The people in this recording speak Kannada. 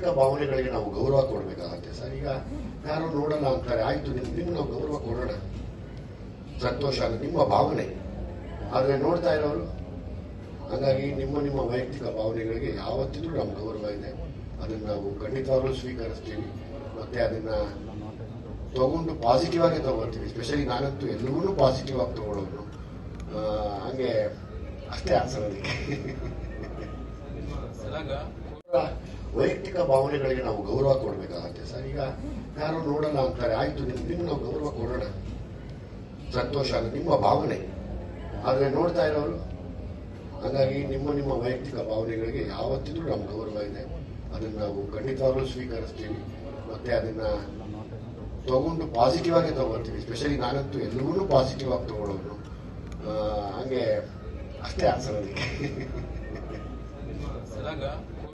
ವೈಯಕ್ತಿಕ ಭಾವನೆಗಳಿಗೆ ನಾವು ಗೌರವ ಕೊಡಬೇಕಾಗತ್ತೆ ಸರ್. ಈಗ ಯಾರು ನೋಡಲ್ಲ ಅಂತಾರೆ, ಆಯ್ತು, ನಿಮ್ಗೆ ನಾವು ಗೌರವ ಕೊಡೋಣ. ಸಂತೋಷ ನಿಮ್ಮ ಭಾವನೆ. ಆದರೆ ನೋಡ್ತಾ ಇರೋರು, ಹಾಗಾಗಿ ನಿಮ್ಮ ನಿಮ್ಮ ವೈಯಕ್ತಿಕ ಭಾವನೆಗಳಿಗೆ ಯಾವತ್ತಿದ್ರೂ ನಮ್ಮ ಗೌರವ ಇದೆ. ಅದನ್ನು ನಾವು ಖಂಡಿತವಾಗ್ಲೂ ಸ್ವೀಕರಿಸ್ತೀವಿ. ಮತ್ತೆ ಅದನ್ನ ತಗೊಂಡು ಪಾಸಿಟಿವ್ ಆಗಿ ತಗೊಳ್ತೀವಿ. ಸ್ಪೆಷಲಿ ನಾನಂತೂ ಎಲ್ಲವನ್ನೂ ಪಾಸಿಟಿವ್ ಆಗಿ ತಗೊಳ್ಳೋನು ಹಂಗೆ ಅಷ್ಟೇ ಆನ್ಸರ್ ಭಾವನೆಗಳಿಗೆ ನಾವು ಗೌರವ ಕೊಡಬೇಕಾಗತ್ತೆ ಸರ್. ಈಗ ಯಾರು ನೋಡಲ್ಲ ಅಂತಾರೆ, ಆಯ್ತು ನಿಮ್ ನಿಮ್ಗೆ ನಾವು ಗೌರವ ಕೊಡೋಣ. ಸಂತೋಷ ಆಗುತ್ತೆ, ನಿಮ್ಮ ಭಾವನೆ. ಆದರೆ ನೋಡ್ತಾ ಇರೋರು, ಹಾಗಾಗಿ ನಿಮ್ಮ ನಿಮ್ಮ ವೈಯಕ್ತಿಕ ಭಾವನೆಗಳಿಗೆ ಯಾವತ್ತಿದ್ರೂ ನಮ್ಮ ಗೌರವ ಇದೆ. ಅದನ್ನು ನಾವು ಖಂಡಿತವಾಗ್ಲೂ ಸ್ವೀಕರಿಸ್ತೀವಿ. ಮತ್ತೆ ಅದನ್ನ ತಗೊಂಡು ಪಾಸಿಟಿವ್ ಆಗಿ ತಗೊಳ್ತೀವಿ. ಸ್ಪೆಷಲಿ ನಾನಂತೂ ಎಲ್ಲವನ್ನೂ ಪಾಸಿಟಿವ್ ಆಗಿ ತಗೊಳ್ಳೋದು. ಹಂಗೆ ಅಷ್ಟೇ ಆನ್ಸರ್ ಅದಕ್ಕೆ